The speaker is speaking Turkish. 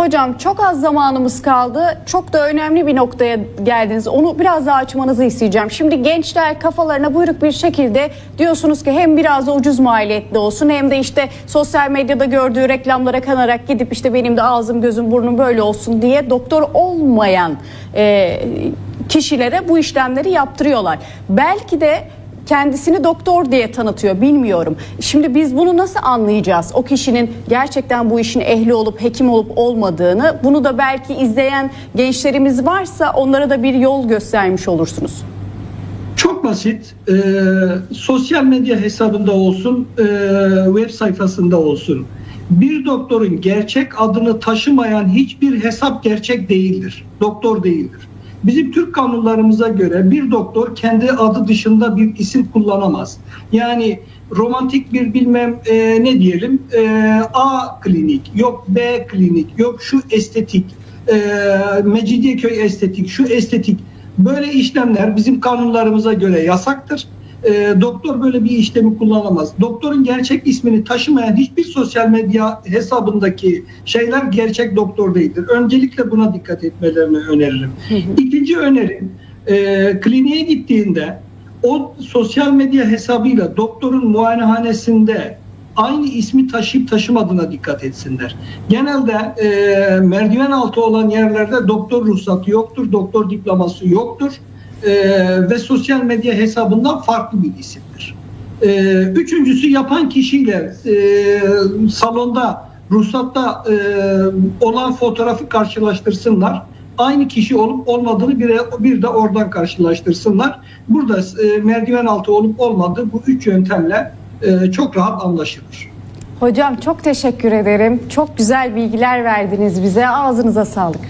Hocam çok az zamanımız kaldı. Çok da önemli bir noktaya geldiniz. Onu biraz daha açmanızı isteyeceğim. Şimdi gençler kafalarına buyruk bir şekilde diyorsunuz ki hem biraz da ucuz maliyetli olsun hem de işte sosyal medyada gördüğü reklamlara kanarak gidip işte benim de ağzım gözüm burnum böyle olsun diye doktor olmayan e, kişilere bu işlemleri yaptırıyorlar. Belki de kendisini doktor diye tanıtıyor bilmiyorum. Şimdi biz bunu nasıl anlayacağız? O kişinin gerçekten bu işin ehli olup hekim olup olmadığını bunu da belki izleyen gençlerimiz varsa onlara da bir yol göstermiş olursunuz. Çok basit. Ee, sosyal medya hesabında olsun, e, web sayfasında olsun. Bir doktorun gerçek adını taşımayan hiçbir hesap gerçek değildir. Doktor değildir. Bizim Türk kanunlarımıza göre bir doktor kendi adı dışında bir isim kullanamaz. Yani romantik bir bilmem e, ne diyelim e, A klinik, yok B klinik, yok şu estetik, e, Mecidiyeköy estetik, şu estetik Böyle işlemler bizim kanunlarımıza göre yasaktır. E, doktor böyle bir işlemi kullanamaz. Doktorun gerçek ismini taşımayan hiçbir sosyal medya hesabındaki şeyler gerçek doktor değildir. Öncelikle buna dikkat etmelerini öneririm. İkinci önerim e, kliniğe gittiğinde o sosyal medya hesabıyla doktorun muayenehanesinde aynı ismi taşıyıp taşımadığına dikkat etsinler. Genelde e, merdiven altı olan yerlerde doktor ruhsatı yoktur, doktor diploması yoktur e, ve sosyal medya hesabından farklı bir isimdir. E, üçüncüsü yapan kişiyle e, salonda ruhsatta e, olan fotoğrafı karşılaştırsınlar. Aynı kişi olup olmadığını bir, bir de oradan karşılaştırsınlar. Burada e, merdiven altı olup olmadığı bu üç yöntemle e, çok rahat anlaşılır. Hocam çok teşekkür ederim. Çok güzel bilgiler verdiniz bize. Ağzınıza sağlık.